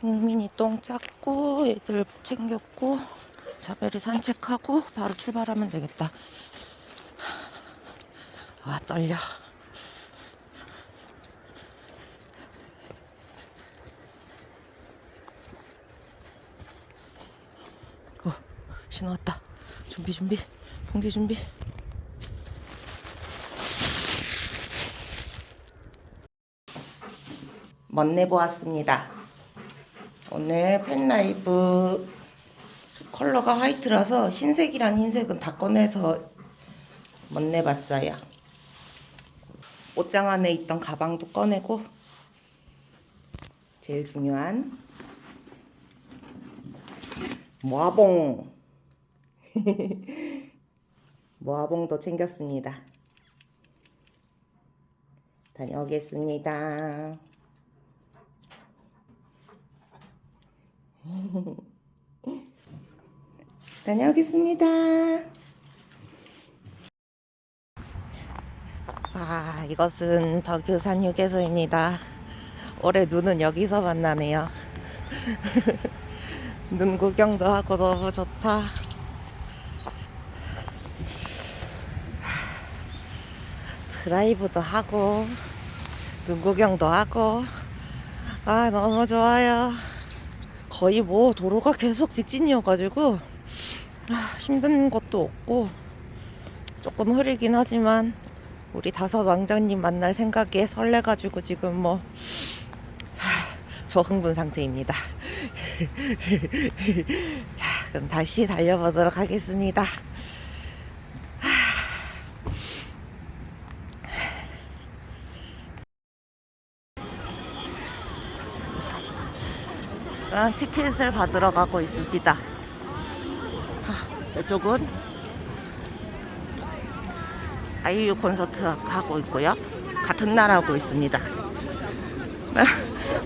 흥민이 똥 쌌고 애들 챙겼고 자벨이 산책하고 바로 출발하면 되겠다. 아 떨려. 어 신호 왔다. 준비 준비. 봉지 준비. 먼내 보았습니다. 오늘 펜라이브 컬러가 화이트라서 흰색이란 흰색은 다 꺼내서 멋내 봤어요. 옷장 안에 있던 가방도 꺼내고 제일 중요한 모아봉 모아봉도 챙겼습니다. 다녀오겠습니다. 다녀오겠습니다. 아, 이것은 덕유산 휴게소입니다. 올해 눈은 여기서 만나네요. 눈 구경도 하고 너무 좋다. 드라이브도 하고, 눈 구경도 하고, 아, 너무 좋아요. 거의 뭐 도로가 계속 직진이어가지고, 아, 힘든 것도 없고, 조금 흐리긴 하지만, 우리 다섯 왕자님 만날 생각에 설레가지고 지금 뭐, 하, 저흥분 상태입니다. 자, 그럼 다시 달려보도록 하겠습니다. 티켓을 받으러 가고 있습니다. 아, 이쪽은 아이유 콘서트 하고 있고요. 같은 날 하고 있습니다. 네.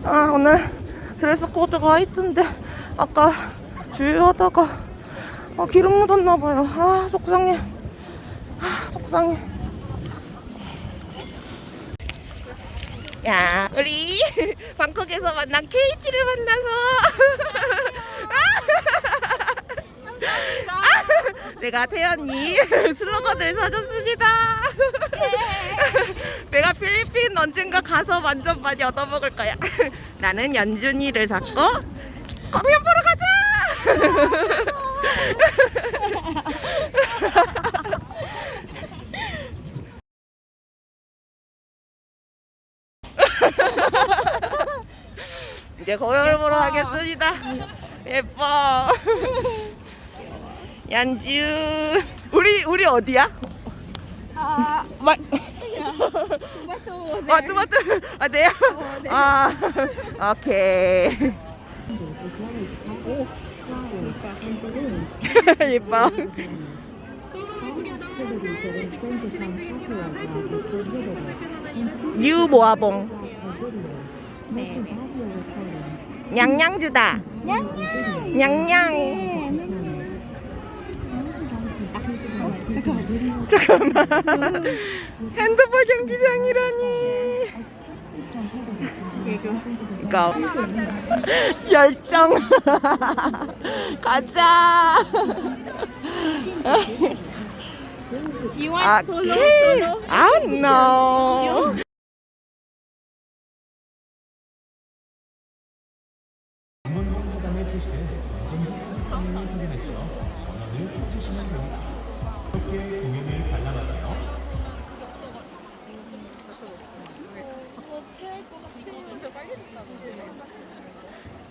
아, 오늘 드레스 코드가 화이트인데 아까 주유하다가 아, 기름 묻었나 봐요. 아, 속상해. 아, 속상해. 야, 우리 방콕에서 만난 KT를 만나서 내가 태연이 슬로건을 사줬습니다. 내가 필리핀 언젠가 가서 완전 많이 얻어먹을 거야. 나는 연준이를 샀고 공연 보러 가자. 이제 공연을 보러 가겠습니다. 예뻐. 연주. 우리 우리 어디야? 아, 마, 토마토 아, 토마토. 아, 네요? 아, 오케이. 예뻐. 뉴 모아봉. 네. 냥냥주다. 냥냥. 냥냥. 잠깐만. 잠깐만. 핸드폰 경기장이라니. 이거. 열정. 가자. You want 아, solo? Solo? 안 너. 교실에 경쟁자 사업단을 확인하시어 전원을 켜주시면 됩니다. 이렇게 공연을 관람하세요.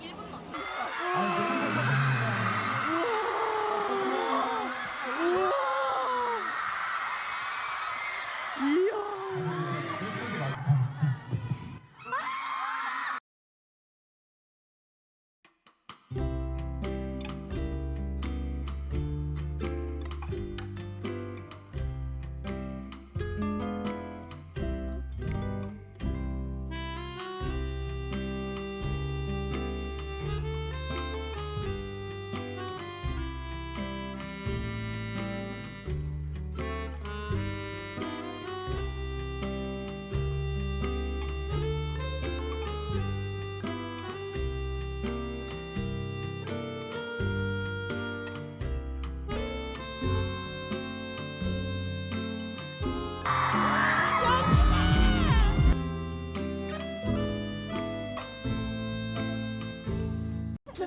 1분 안 됐다.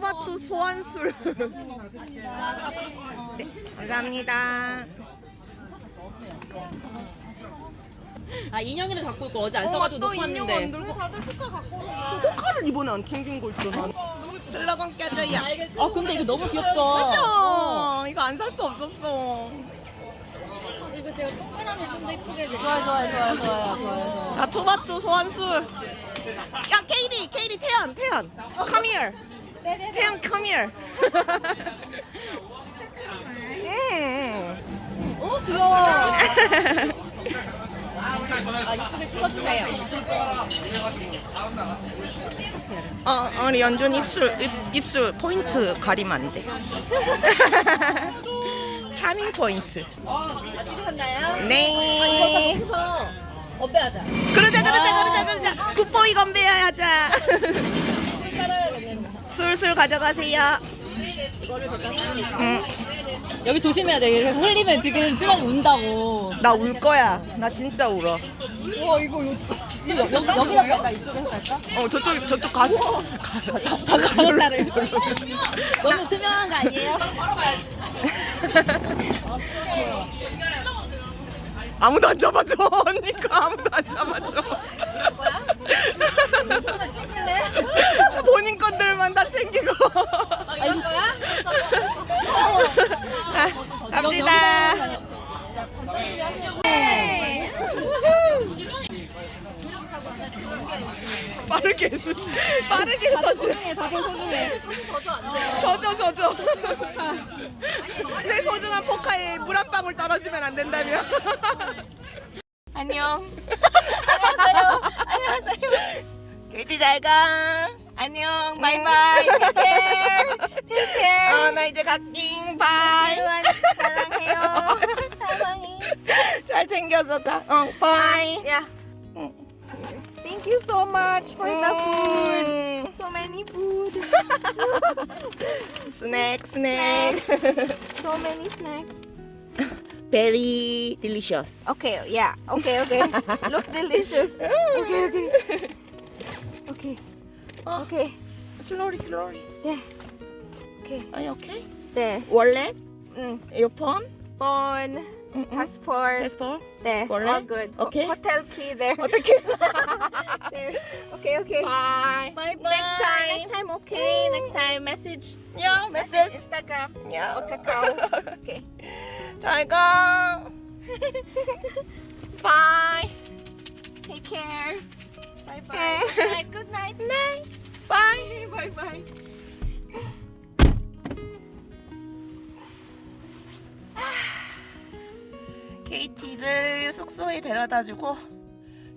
소환술. 네, 감사합니다. 아 인형이를 갖고 있고 어제 안 어, 써가지고 또 놓고 인형 왔는데. 안 들고 포카를 이번에 안 챙긴 거 있잖아. 슬러건 껴줘요. 아 근데 이거 너무 귀엽다. 그죠? 이거 안 살 수 없었어. 이거 제가 동그라미 좀더 이쁘게 좋아요 좋아요 좋아요 좋아요 좋아요. 아, 투바투 소환술. 야, 케이리, 케이리, 태연, 태연. Come here. 태연, come here. 음. 어 귀여워. 아 이쁘게 찍어주세요. 어, 우리 연준 입술, 입, 입술 포인트 가리면 안 돼. 차밍 포인트. 아 찍으셨나요? 네. 어배하자. 그러자, 그러자, 그러자, 그러자. 굿보이 건배해야자. 따라야겠네. 술술 가져가세요. 응. 여기 조심해야 돼. 이렇게 흘리면 지금 주변이 운다고. 나 울 거야. 나 진짜 울어. 우와 이거 요 이거 여기 여기다 갈까 이쪽에서 갈까? 어, 저쪽, 저쪽 가서. 가져다를 너무 투명한 거 아니에요? 아무도 안 잡아줘. 언니가 아무도 안 잡아줘. 저 본인 것들만 다 챙기고. 아 이거야? 아, 갑시다. 빠르게 다들 흩어지 소중해 다들 소중해. 저저 저저 내 소중한 포카에 물 한 방울 떨어지면 안 된다며. 안녕. 안녕하세요. 안녕하세요. 케이티 잘가. 안녕. 바이바이. 테이크케어 어나 이제 갈게. 바이 사랑해요. 사랑해. 잘 챙겨서 가 어 바이 Yeah. Thank you so much for the food. So many food. 스낵 스낵 So many snacks. very delicious Okay, yeah. Okay, okay. Looks delicious. Okay, okay. Okay. Okay. slowly slowly Yeah. Okay. are you okay There. wallet Mm. your phone Phone, passport. passport There. wallet? All good. Ho- Okay. Hotel key there. 어떻게 there. Okay, okay. bye Bye bye. Next time. Next time, okay. Next time, message. yeah message Instagram. yeah Or Kakao. Okay. 잘가 bye Take care. Bye bye. Good night. Good night. night bye Bye KT를 숙소에 데려다 주고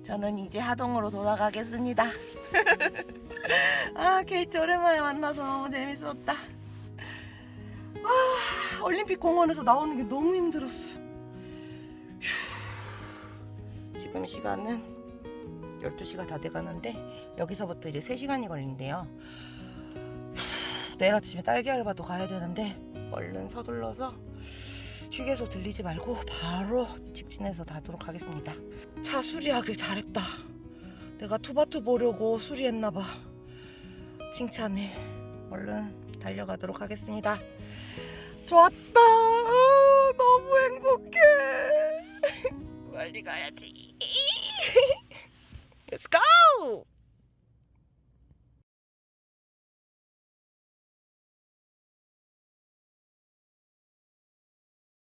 저는 이제 하동으로 돌아가겠습니다. 아, KT 오랜만에 만나서 너무 재밌었다. 아, 올림픽 공원에서 나오는 게 너무 힘들었어. 휴, 지금 시간은 12시가 다 돼가는데 여기서부터 이제 3시간이 걸린대요. 내일 아침에 딸기 알바도 가야 되는데 얼른 서둘러서 휴게소 들리지 말고 바로 직진해서 가도록 하겠습니다. 차 수리하길 잘했다. 내가 투바투 보려고 수리했나봐. 칭찬해. 얼른 달려가도록 하겠습니다. 좋았다. 아, 너무 행복해. 빨리 가야지. Let's go.